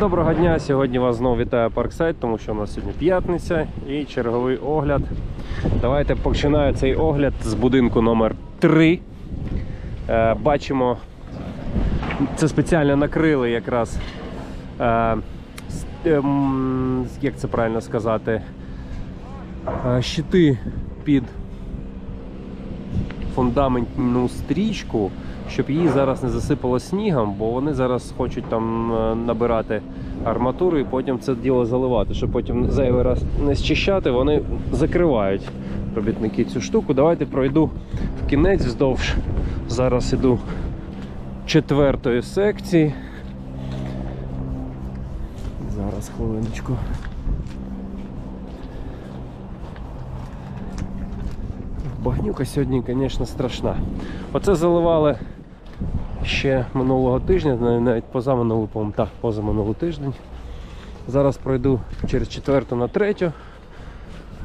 Доброго дня! Сьогодні вас знову вітає Парксайт, тому що у нас сьогодні п'ятниця і черговий огляд. Давайте починаю цей огляд з будинку номер 3 Е, бачимо, це спеціально накрили якраз. Е, ем, як це правильно сказати? Е, щити під фундаментну стрічку, щоб її зараз не засипало снігом, бо вони зараз хочуть там е, набирати арматуру і потім це діло заливати, щоб потім зайвий раз не зчищати, вони закривають робітники цю штуку. Давайте пройду в кінець вздовж. Зараз іду четвертої секції. Зараз хвилиночку. Багнюка сьогодні, звісно, страшна. Оце заливали ще минулого тижня, навіть позаминулий, по-моєму, так, позаминулий тиждень. Зараз пройду через четверту на третю.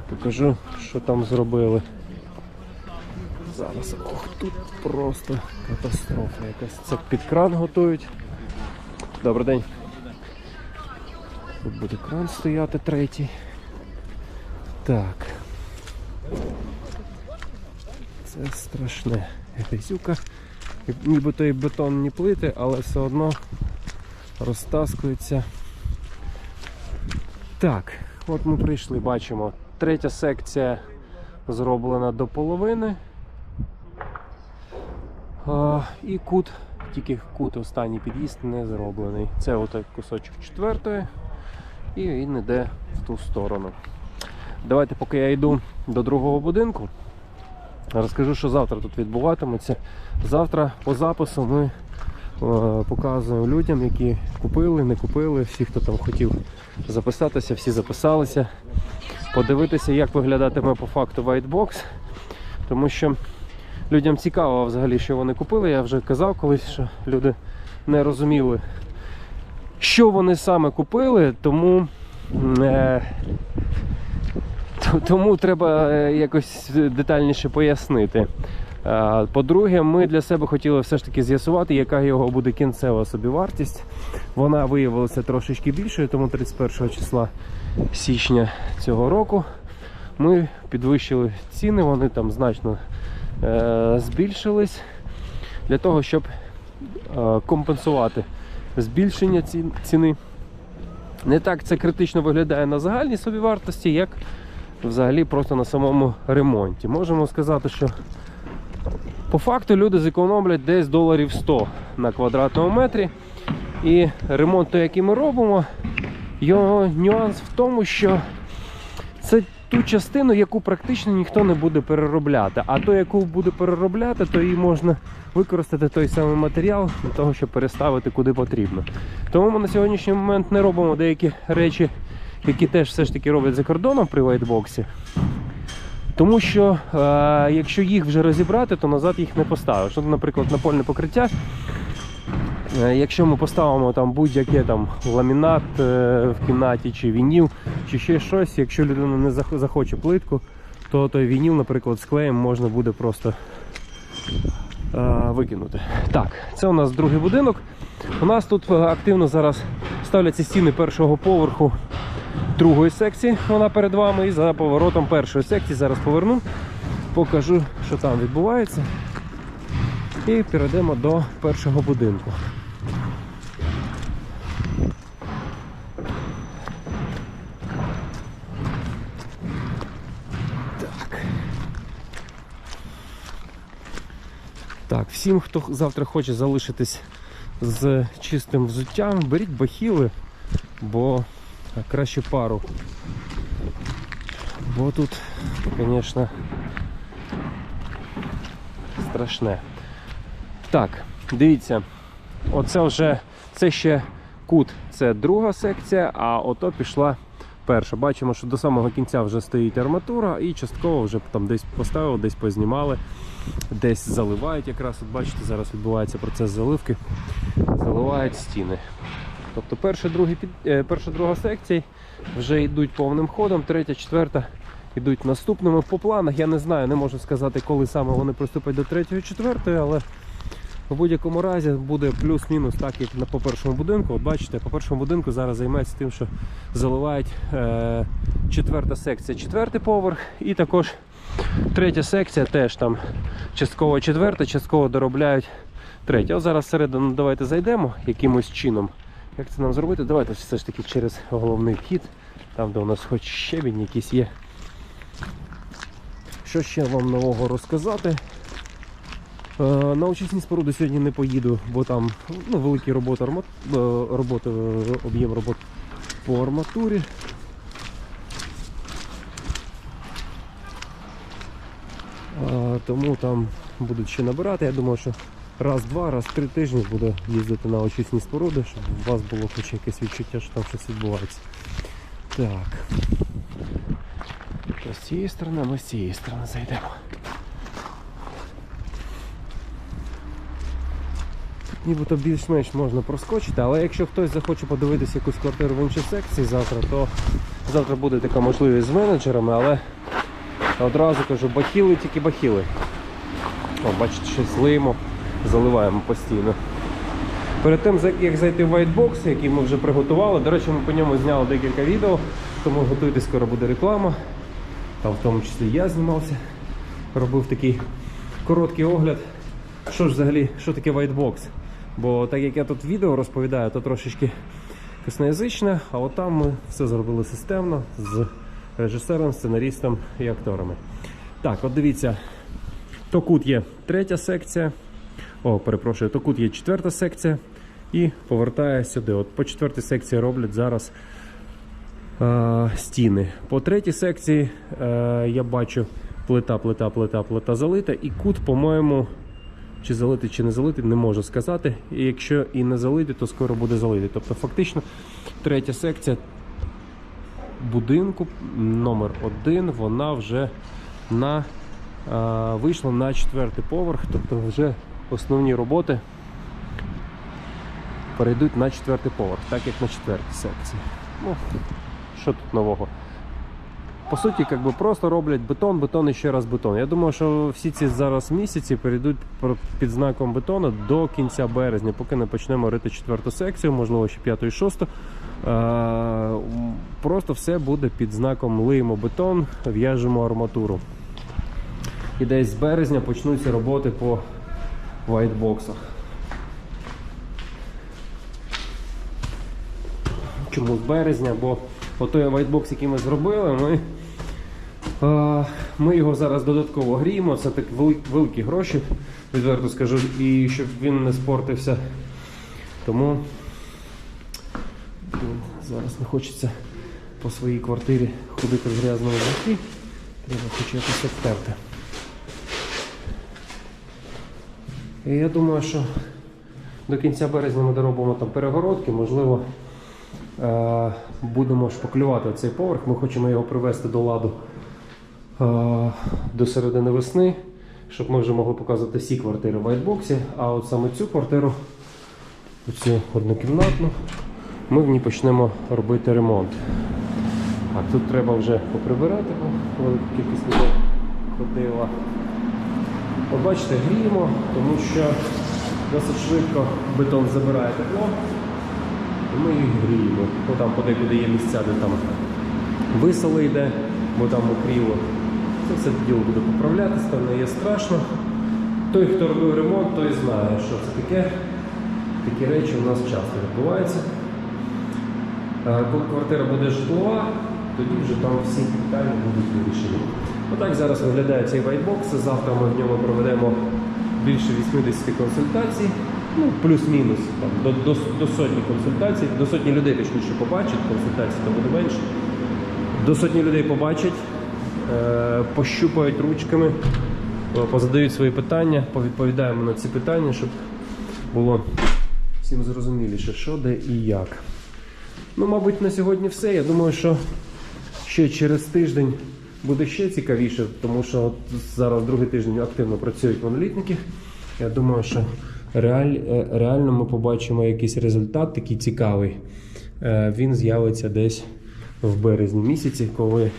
Покажу, що там зробили. Зараз ох, тут просто катастрофа якась. Це під кран готують. Добрий день. Тут буде кран стояти третій. Так. Це страшне. Грязюка. Нібито і бетонні плити, але все одно розтаскується. Так, от ми прийшли, бачимо. Третя секція зроблена до половини. А, і кут, тільки кут останній під'їзд не зроблений. Це отак кусочок четвертої. І він йде в ту сторону. Давайте, поки я йду до другого будинку, Розкажу, що завтра тут відбуватиметься. Завтра по запису ми е, показуємо людям, які купили, не купили, всі, хто там хотів записатися, всі записалися. Подивитися, як виглядатиме по факту Whitebox. Тому що людям цікаво взагалі, що вони купили. Я вже казав колись, що люди не розуміли, що вони саме купили, тому. Е, Тому треба е, якось детальніше пояснити. Е, По-друге, ми для себе хотіли все ж таки з'ясувати, яка його буде кінцева собівартість. Вона виявилася трошечки більшою, тому 31 числа січня цього року ми підвищили ціни, вони там значно е, збільшились для того, щоб е, компенсувати збільшення ці- ціни. Не так це критично виглядає на загальній собівартості, як взагалі просто на самому ремонті. Можемо сказати, що по факту люди зекономлять десь доларів 100 на квадратному метрі. І ремонт, той, який ми робимо, його нюанс в тому, що це ту частину, яку практично ніхто не буде переробляти. А ту, яку буде переробляти, то її можна використати той самий матеріал для того, щоб переставити куди потрібно. Тому ми на сьогоднішній момент не робимо деякі речі, які теж все ж таки роблять за кордоном при вайтбоксі. Тому що е, якщо їх вже розібрати, то назад їх не поставиш. От, наприклад, напольне покриття. Е, Якщо ми поставимо там будь-яке там ламінат е, в кімнаті, чи вініл, чи ще щось, якщо людина не захоче плитку, то той вініл, наприклад, з клеєм можна буде просто е, викинути. Так, це у нас другий будинок. У нас тут е, активно зараз ставляться стіни першого поверху другої секції. Вона перед вами. І за поворотом першої секції зараз поверну, покажу, що там відбувається. І перейдемо до першого будинку. Так. Всім, хто завтра хоче залишитись з чистим взуттям, беріть бахіли, бо краще пару. Бо тут, звісно, страшне. Так, дивіться, оце вже це ще кут, це друга секція, а ото пішла перша. Бачимо, що до самого кінця вже стоїть арматура і частково вже там десь поставили, десь познімали, десь заливають якраз. От бачите, зараз відбувається процес заливки. Заливають стіни. Тобто перша, друга, е, перша друга секція вже йдуть повним ходом, третя, четверта йдуть наступними. По планах я не знаю, не можу сказати, коли саме вони приступять до третьої, четвертої, але В будь-якому разі буде плюс-мінус, так як по першому будинку. От бачите, по першому будинку зараз займається тим, що заливають е, четверта секція, четвертий поверх, і також третя секція теж там частково четверта, частково доробляють третя. От зараз всередину давайте зайдемо якимось чином. Як це нам зробити? Давайте все ж таки через головний вхід, там де у нас хоч щебінь якийсь є. Що ще вам нового розказати? Е, На очисні споруди сьогодні не поїду, бо там ну, великі роботи, е, роботи, е, об'єм робот по арматурі. Тому там будуть ще набирати. Я думаю, що раз-два, раз три тижні буду їздити на очисні споруди, щоб у вас було хоч якесь відчуття, що там щось відбувається. Так. З цієї сторони, ми з цієї сторони зайдемо. Нібито більш-менш можна проскочити, але якщо хтось захоче подивитися якусь квартиру в іншій секції завтра, то завтра буде така можливість з менеджерами, але одразу кажу, бахіли тільки бахіли. О, бачите, щось лимо, заливаємо постійно. Перед тим, як зайти в Whitebox, який ми вже приготували, до речі, ми по ньому зняли декілька відео, тому готуйтесь, скоро буде реклама. Там в тому числі я знімався, робив такий короткий огляд. Що ж взагалі, що таке Whitebox? Бо так як я тут відео розповідаю, то трошечки косноязичне, а от там ми все зробили системно з режисером, сценарістом і акторами. Так, от дивіться, то кут є третя секція. О, перепрошую, то кут є четверта секція і повертає сюди. От по четвертій секції роблять зараз е, стіни. По третій секції е, я бачу плита, плита, плита, плита залита, і кут, по-моєму, чи залити, чи не залити, не можу сказати. І якщо і не залити, то скоро буде залити. Тобто, фактично, третя секція будинку номер один, вона вже на, е, вийшла на четвертий поверх, тобто вже основні роботи перейдуть на четвертий поверх, так як на четвертій секції. Ну, що тут нового? По суті, як би просто роблять бетон, бетон і ще раз бетон. Я думаю, що всі ці зараз місяці перейдуть під знаком бетону до кінця березня, поки не почнемо рити четверту секцію, можливо, ще п'яту і шосту. Е, Просто все буде під знаком лиємо бетон, в'яжемо арматуру. І десь з березня почнуться роботи по вайтбоксах. Чому з березня? Бо отой вайтбокс, який ми зробили, ми, е, ми його зараз додатково гріємо. Це так вели- великі гроші, відверто скажу, і щоб він не спортився. Тому зараз не хочеться по своїй квартирі ходити в грязному житті. Треба хоч якось обтерти. І я думаю, що до кінця березня ми доробимо там перегородки, можливо, е, будемо шпаклювати цей поверх. Ми хочемо його привести до ладу е, до середини весни, щоб ми вже могли показувати всі квартири в вайтбоксі. А от саме цю квартиру, цю однокімнатну, ми в ній почнемо робити ремонт. Так, тут треба вже поприбирати, бо велика кількість людей ходила. От бачите, гріємо, тому що досить швидко бетон забирає тепло, і ми їх гріємо. Ну, там подекуди є місця, де там висоли йде, бо там укріло. Це все діло буде поправлятися, там не є страшно. Той, хто робив ремонт, той знає, що це таке. Такі речі у нас часто відбуваються. Е, Коли квартира буде житлова, тоді вже там всі питання будуть вирішені. Отак зараз виглядає цей вайтбокс. Завтра ми в ньому проведемо більше 80 консультацій, ну плюс-мінус до, до, до сотні консультацій, до сотні людей точніше побачать, консультацій то буде менше. До сотні людей побачать, е, пощупають ручками, е, позадають свої питання, повідповідаємо на ці питання, щоб було всім зрозуміліше, що де і як. Ну, мабуть, на сьогодні все. Я думаю, що ще через тиждень буде ще цікавіше, тому що от зараз другий тиждень активно працюють монолітники. Я думаю, що реаль, е, реально ми побачимо якийсь результат такий цікавий. Е, Він з'явиться десь в березні місяці, коли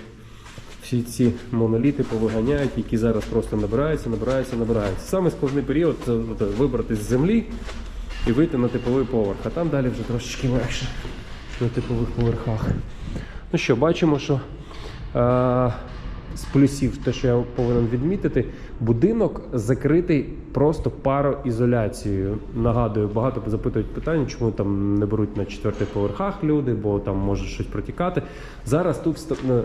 всі ці моноліти повиганяють, які зараз просто набираються, набираються, набираються. Саме складний період це от, вибрати з землі і вийти на типовий поверх, а там далі вже трошечки легше на типових поверхах. Ну що, бачимо, що е, з плюсів, те, що я повинен відмітити, будинок закритий просто пароізоляцією. Нагадую, багато запитують питання, чому там не беруть на четвертих поверхах люди, бо там може щось протікати. Зараз тут е,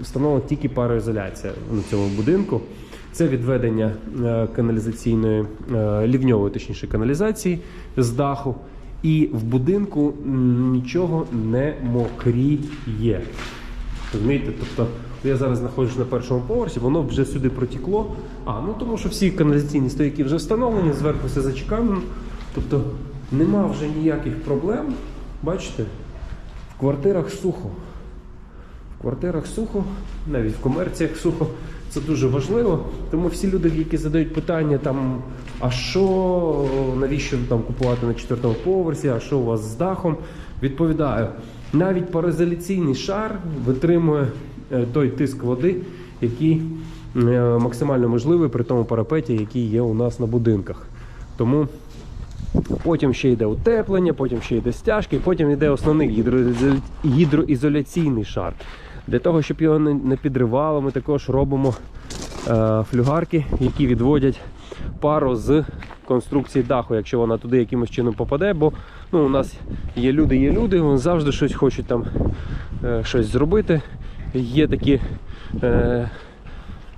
встановлена тільки пароізоляція на цьому будинку. Це відведення е, каналізаційної е, лівньової, точніше, каналізації з даху. І в будинку нічого не мокріє. Розумієте? Тобто я зараз знаходжусь на першому поверсі, воно вже сюди протікло. А, ну тому що всі каналізаційні стояки вже встановлені, зверху все зачекано. Тобто нема вже ніяких проблем. Бачите? В квартирах сухо. В квартирах сухо, навіть в комерціях сухо. Це дуже важливо. Тому всі люди, які задають питання, там, а що, навіщо там купувати на четвертому поверсі, а що у вас з дахом, відповідаю, навіть пароізоляційний шар витримує той тиск води, який е, максимально можливий при тому парапеті, який є у нас на будинках. Тому Потім ще йде утеплення, потім ще йде стяжки, потім йде основний гідроізоля- гідроізоляційний шар. Для того, щоб його не підривало, ми також робимо е, флюгарки, які відводять пару з конструкції даху, якщо вона туди якимось чином попаде. Бо ну, у нас є люди, є люди, вони завжди щось хочуть там е, щось зробити. Є такі. Е,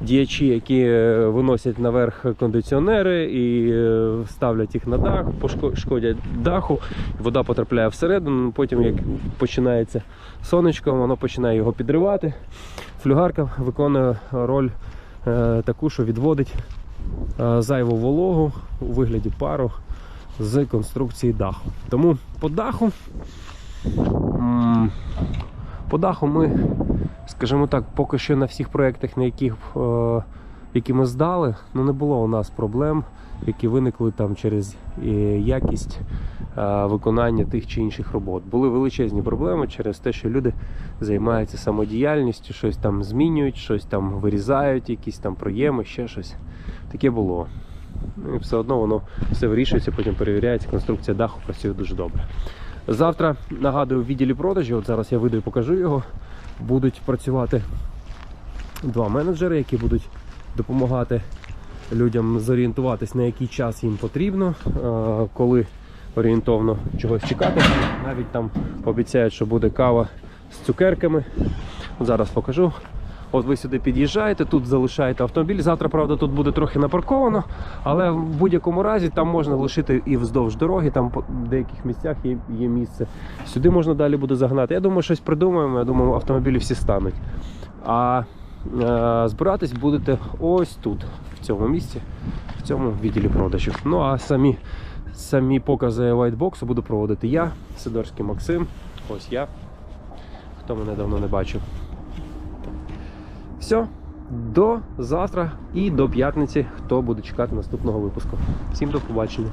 діячі, які е, виносять наверх кондиціонери і е, ставлять їх на дах, пошко- шкодять даху, вода потрапляє всередину. Потім, як починається сонечко, воно починає його підривати. Флюгарка виконує роль е, таку, що відводить е, зайву вологу у вигляді пару з конструкції даху. Тому по даху. По даху ми скажімо так, поки що на всіх проєктах, на яких, е, які ми здали, ну не було у нас проблем, які виникли там через е, якість е, виконання тих чи інших робот. Були величезні проблеми через те, що люди займаються самодіяльністю, щось там змінюють, щось там вирізають, якісь там проєми, ще щось. Таке було. Ну, і все одно воно все вирішується, потім перевіряється, конструкція даху працює дуже добре. Завтра нагадую в відділі продажі, от зараз я вийду і покажу його будуть працювати два менеджери, які будуть допомагати людям зорієнтуватись, на який час їм потрібно, е, коли орієнтовно чогось чекати. Навіть там обіцяють, що буде кава з цукерками. Зараз покажу. От ви сюди під'їжджаєте, тут залишаєте автомобіль. Завтра, правда, тут буде трохи напарковано, але в будь-якому разі там можна лишити і вздовж дороги, там по деяких місцях є, є місце. Сюди можна далі буде загнати. Я думаю, щось придумаємо. Я думаю, автомобілі всі стануть. А е, збиратись будете ось тут, в цьому місці, в цьому відділі продажів. Ну а самі, самі покази вайтбоксу буду проводити я, Сидорський Максим. Ось я. Хто мене давно не бачив. Все, до завтра і до п'ятниці, хто буде чекати наступного випуску. Всім до побачення.